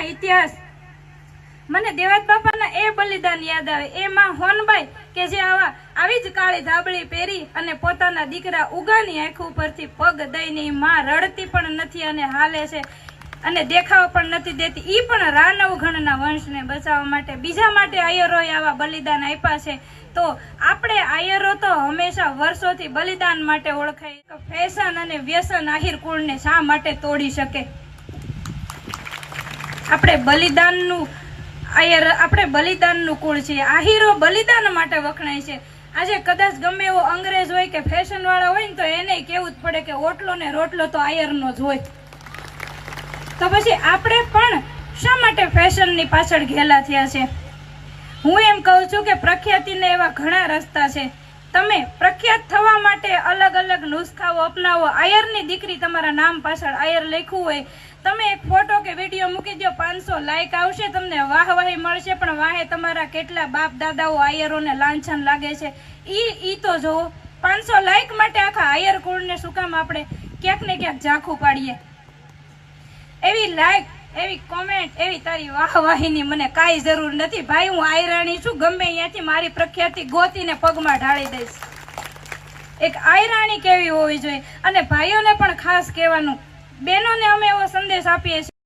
બલિદાનના ઇતિહાસ. મને દેવાત બાપાના એ બલિદાન યાદ આવે. એમાં હોનભાઈ કે જે આવા, આવી જ કાળી ધાબળી પહેરી અને પોતાના દીકરા ઉગાની આંખ ઉપરથી પગ દઈને માં રડતી પણ નથી અને હાલે છે અને દેખાવ પણ નથી દેતી. એ પણ રાનવ ગણના વંશને બચાવવા માટે, બીજા માટે આયરોએ આવા બલિદાન આપ્યા છે. તો આપણે આયરો તો હંમેશા વર્ષોથી બલિદાન માટે ઓળખાય. ફેશન અને વ્યસન આહિર કુળને શા માટે તોડી શકે? આપણે બલિદાનનું, આયર આપણે બલિદાનનું કુળ છીએ આહીરો બલિદાન માટે વખણાય છે. આજે કદાચ ગમે એવો અંગ્રેજ હોય કે ફેશન વાળા હોય ને તો એને કેવું જ પડે કે ઓટલો ને રોટલો તો આયરનો જ હોય. તો પછી આપણે પણ શા માટે ફેશનની પાછળ ઘેલા થયા છે? હું એમ કહું છું કે પ્રખ્યાતિને એવા ઘણા રસ્તા છે. તમે પ્રખ્યાત થવા માટે અલગ અલગ નુસ્ખાઓ અપનાવો. આયરની દીકરી તમારા નામ પાછળ આયર લખ્યું હોય. તમે એક ફોટો કે વીડિયો મૂકી દો પાંચસો લાઈક આવશે, તમને વાહવાહી મળશે. પણ વાહે તમારા કેટલા બાપ દાદાઓ આયરોને લાંછન લાગે છે. ઈ ઈ તો જોવો પાંચસો લાઈક માટે આખા આયર કુળને શું કામ આપણે ક્યાંક ને ક્યાંક ઝાંખું પાડીએ. એવી લાઈક એવી કોમેન્ટ એવી તારી વાહવાહીની મને કાંઈ જરૂર નથી. ભાઈ, હું આયરાણી છું. ગમે અહીંયાથી મારી પ્રખ્યાતિ ગોતીને પગમાં ઢાળી દઈશ. એક આયરાણી કેવી હોવી જોઈએ? અને ભાઈઓને પણ ખાસ કહેવાનું. બહેનોને અમે એવો સંદેશ આપીએ છીએ.